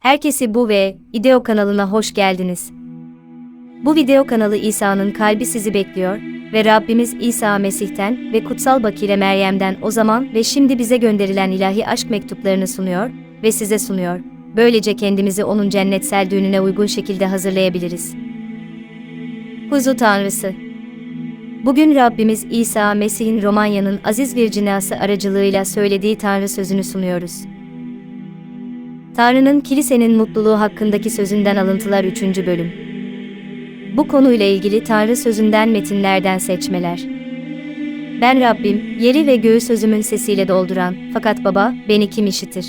Herkesi bu ve İdeo kanalına hoş geldiniz. Bu video kanalı İsa'nın kalbi sizi bekliyor ve Rabbimiz İsa Mesih'ten ve Kutsal Bakire Meryem'den o zaman ve şimdi bize gönderilen ilahi aşk mektuplarını sunuyor ve size sunuyor. Böylece kendimizi onun cennetsel düğününe uygun şekilde hazırlayabiliriz. Huzu Tanrısı Bugün Rabbimiz İsa Mesih'in Romanya'nın aziz virginası aracılığıyla söylediği Tanrı sözünü sunuyoruz. Tanrı'nın kilisenin mutluluğu hakkındaki sözünden alıntılar 3. bölüm. Bu konuyla ilgili Tanrı sözünden metinlerden seçmeler. Ben Rabbim, yeri ve göğü sözümün sesiyle dolduran, fakat Baba, beni kim işitir?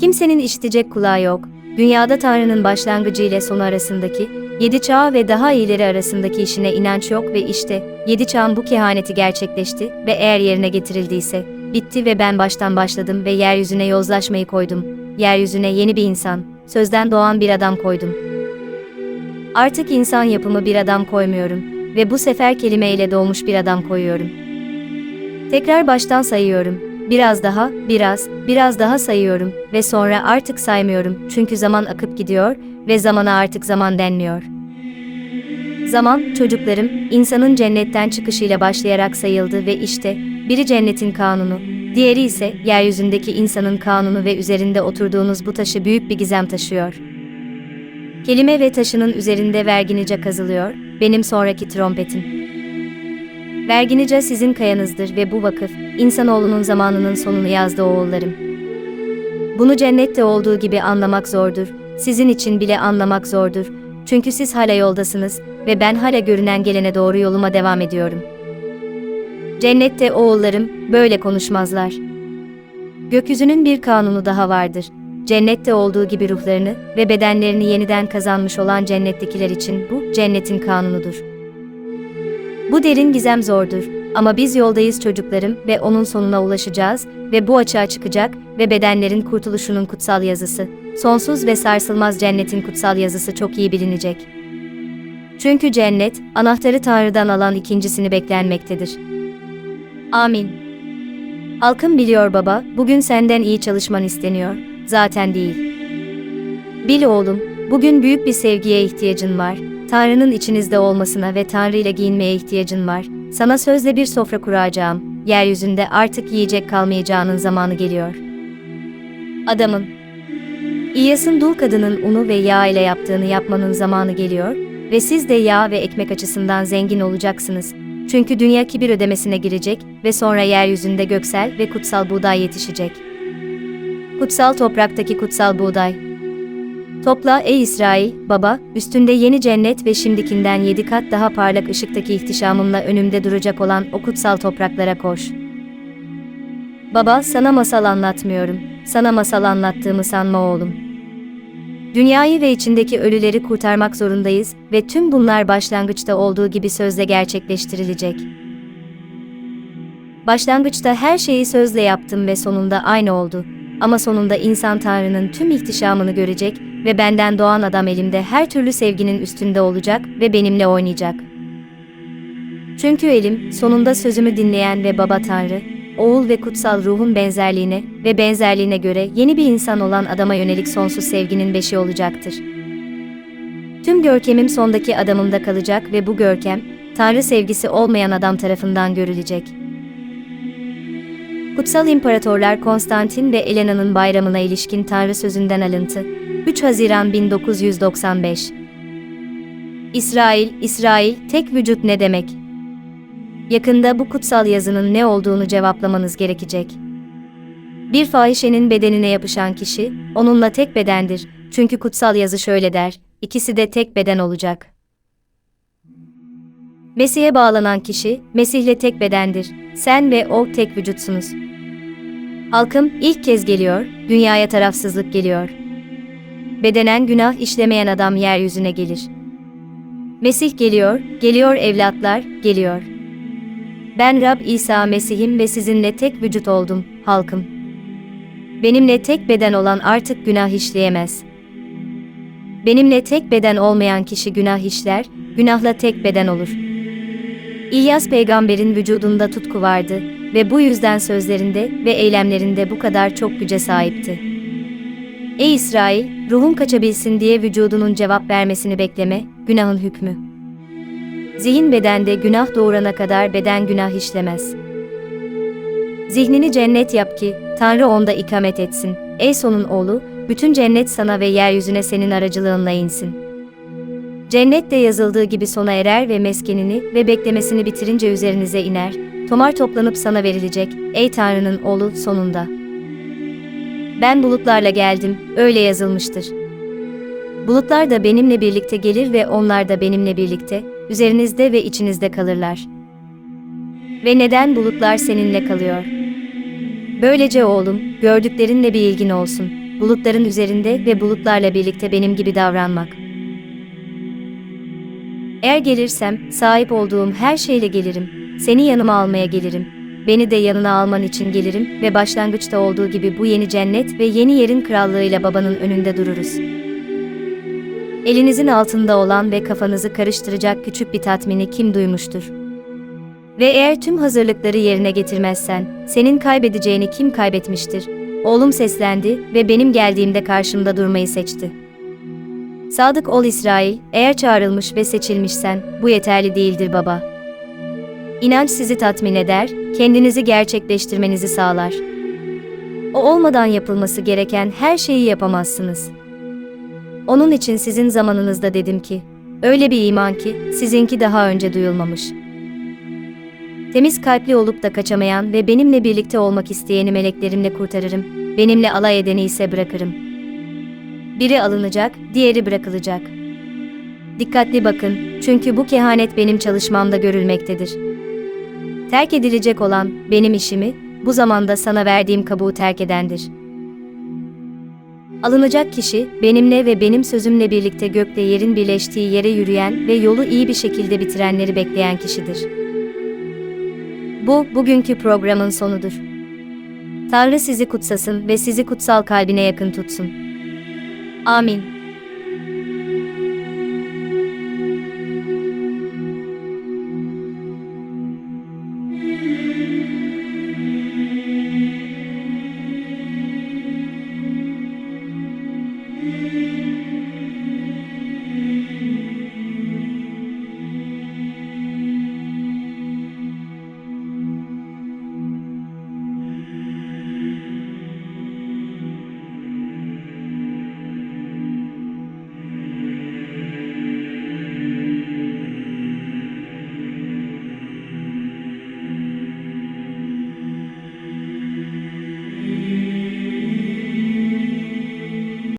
Kimsenin işitecek kulağı yok, dünyada Tanrı'nın başlangıcı ile sonu arasındaki, yedi çağ ve daha iyileri arasındaki işine inanç yok ve işte, yedi çağın bu kehaneti gerçekleşti ve eğer yerine getirildiyse, bitti ve ben baştan başladım ve yeryüzüne yozlaşmayı koydum, yeryüzüne yeni bir insan, sözden doğan bir adam koydum. Artık insan yapımı bir adam koymuyorum ve bu sefer kelimeyle doğmuş bir adam koyuyorum. Tekrar baştan sayıyorum. Biraz daha, biraz, biraz daha sayıyorum ve sonra artık saymıyorum çünkü zaman akıp gidiyor ve zamana artık zaman denmiyor. Zaman, çocuklarım, insanın cennetten çıkışıyla başlayarak sayıldı ve işte, biri cennetin kanunu, diğeri ise yeryüzündeki insanın kanunu ve üzerinde oturduğunuz bu taşı büyük bir gizem taşıyor. Kelime ve taşının üzerinde verginice kazılıyor, benim sonraki trompetim. Verginice sizin kayanızdır ve bu vakıf, insanoğlunun zamanının sonunu yazdı oğullarım. Bunu cennette olduğu gibi anlamak zordur, sizin için bile anlamak zordur, çünkü siz hala yoldasınız ve ben hala görünen gelene doğru yoluma devam ediyorum. Cennette oğullarım böyle konuşmazlar. Gökyüzünün bir kanunu daha vardır. Cennette olduğu gibi ruhlarını ve bedenlerini yeniden kazanmış olan cennettekiler için bu cennetin kanunudur. Bu derin gizem zordur ama biz yoldayız çocuklarım ve onun sonuna ulaşacağız ve bu açığa çıkacak ve bedenlerin kurtuluşunun kutsal yazısı, sonsuz ve sarsılmaz cennetin kutsal yazısı çok iyi bilinecek. Çünkü cennet, anahtarı Tanrı'dan alan ikincisini beklenmektedir. Amin. Halkım biliyor baba, bugün senden iyi çalışman isteniyor, zaten değil. Bil oğlum, bugün büyük bir sevgiye ihtiyacın var, Tanrı'nın içinizde olmasına ve Tanrı ile giyinmeye ihtiyacın var. Sana sözle bir sofra kuracağım. Yeryüzünde artık yiyecek kalmayacağının zamanı geliyor. Adamın İyasın dul kadının unu ve yağ ile yaptığını yapmanın zamanı geliyor ve siz de yağ ve ekmek açısından zengin olacaksınız. Çünkü dünya kibir ödemesine girecek ve sonra yeryüzünde göksel ve kutsal buğday yetişecek. Kutsal topraktaki kutsal buğday. Topla ey İsrail, baba, üstünde yeni cennet ve şimdikinden yedi kat daha parlak ışıktaki ihtişamımla önümde duracak olan o kutsal topraklara koş. Baba, sana masal anlatmıyorum, sana masal anlattığımı sanma oğlum. Dünyayı ve içindeki ölüleri kurtarmak zorundayız ve tüm bunlar başlangıçta olduğu gibi sözle gerçekleştirilecek. Başlangıçta her şeyi sözle yaptım ve sonunda aynı oldu. Ama sonunda insan Tanrı'nın tüm ihtişamını görecek ve benden doğan adam elimde her türlü sevginin üstünde olacak ve benimle oynayacak. Çünkü elim, sonunda sözümü dinleyen ve Baba Tanrı, Oğul ve kutsal ruhun benzerliğine ve benzerliğine göre yeni bir insan olan adama yönelik sonsuz sevginin beşi olacaktır. Tüm görkemim sondaki adamımda kalacak ve bu görkem, Tanrı sevgisi olmayan adam tarafından görülecek. Kutsal İmparatorlar Konstantin ve Elena'nın bayramına ilişkin Tanrı sözünden alıntı. 3 Haziran 1995 İsrail, İsrail, tek vücut ne demek? Yakında bu kutsal yazının ne olduğunu cevaplamanız gerekecek. Bir fahişenin bedenine yapışan kişi, onunla tek bedendir. Çünkü kutsal yazı şöyle der, ikisi de tek beden olacak. Mesih'e bağlanan kişi, Mesih'le tek bedendir. Sen ve o tek vücutsunuz. Halkım ilk kez geliyor, dünyaya tarafsızlık geliyor. Bedenen günah işlemeyen adam yeryüzüne gelir. Mesih geliyor, geliyor evlatlar, geliyor. Ben Rab İsa Mesih'im ve sizinle tek vücut oldum, halkım. Benimle tek beden olan artık günah işleyemez. Benimle tek beden olmayan kişi günah işler, günahla tek beden olur. İlyas peygamberin vücudunda tutku vardı ve bu yüzden sözlerinde ve eylemlerinde bu kadar çok güce sahipti. Ey İsrail, ruhun kaçabilsin diye vücudunun cevap vermesini bekleme, günahın hükmü. Zihin bedende günah doğurana kadar beden günah işlemez. Zihnini cennet yap ki, Tanrı onda ikamet etsin. Ey sonun oğlu, bütün cennet sana ve yeryüzüne senin aracılığınla insin. Cennette yazıldığı gibi sona erer ve meskenini ve beklemesini bitirince üzerinize iner, tomar toplanıp sana verilecek, ey Tanrı'nın oğlu sonunda. Ben bulutlarla geldim, öyle yazılmıştır. Bulutlar da benimle birlikte gelir ve onlar da benimle birlikte, üzerinizde ve içinizde kalırlar. Ve neden bulutlar seninle kalıyor? Böylece oğlum, gördüklerinle bir ilgin olsun. Bulutların üzerinde ve bulutlarla birlikte benim gibi davranmak. Eğer gelirsem, sahip olduğum her şeyle gelirim. Seni yanıma almaya gelirim. Beni de yanına alman için gelirim ve başlangıçta olduğu gibi bu yeni cennet ve yeni yerin krallığıyla babanın önünde dururuz. Elinizin altında olan ve kafanızı karıştıracak küçük bir tatmini kim duymuştur? Ve eğer tüm hazırlıkları yerine getirmezsen, senin kaybedeceğini kim kaybetmiştir? Oğlum seslendi ve benim geldiğimde karşımda durmayı seçti. Sadık ol İsrail, eğer çağrılmış ve seçilmişsen, bu yeterli değildir baba. İnanç sizi tatmin eder, kendinizi gerçekleştirmenizi sağlar. O olmadan yapılması gereken her şeyi yapamazsınız. Onun için sizin zamanınızda dedim ki, öyle bir iman ki sizinki daha önce duyulmamış. Temiz kalpli olup da kaçamayan ve benimle birlikte olmak isteyeni meleklerimle kurtarırım, benimle alay edeni ise bırakırım. Biri alınacak, diğeri bırakılacak. Dikkatli bakın, çünkü bu kehanet benim çalışmamda görülmektedir. Terk edilecek olan, benim işimi, bu zamanda sana verdiğim kabuğu terk edendir. Alınacak kişi, benimle ve benim sözümle birlikte gökte yerin birleştiği yere yürüyen ve yolu iyi bir şekilde bitirenleri bekleyen kişidir. Bu, bugünkü programın sonudur. Tanrı sizi kutsasın ve sizi kutsal kalbine yakın tutsun. Amin.